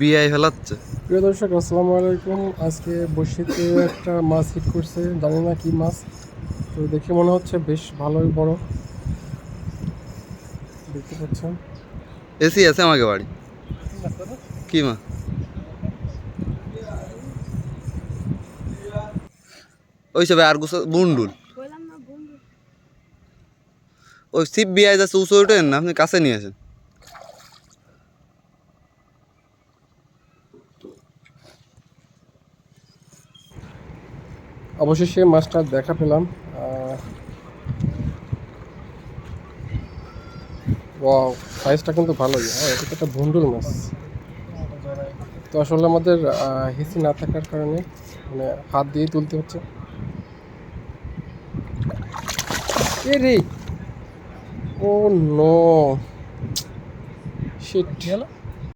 বিআই ফেলাচ্ছে। প্রিয় দর্শক আসসালামু আলাইকুম। আজকে বসিতে একটা মাছ হিট করছে। জানি না কি মাছ। তো দেখে মনে হচ্ছে বেশ ভালোই বড়। দেখতে পাচ্ছেন। এসি আছে আমাকে বাড়ি। কি মা? ওই সবে আর গুছো বুন্ডুল। ওই সিপ বিআই যাচ্ছে উঁচু ওঠেন না আপনি কাছে নিয়ে আসেন। অবশেষে মাছটা দেখা পেলাম। সাইজটা কিন্তু ভালোই। হ্যাঁ এটা একটা ভুন্ডুল মাছ। তো আসলে আমাদের হিসি না থাকার কারণে মানে হাত দিয়ে তুলতে হচ্ছে। এ রে! ও নো। শিট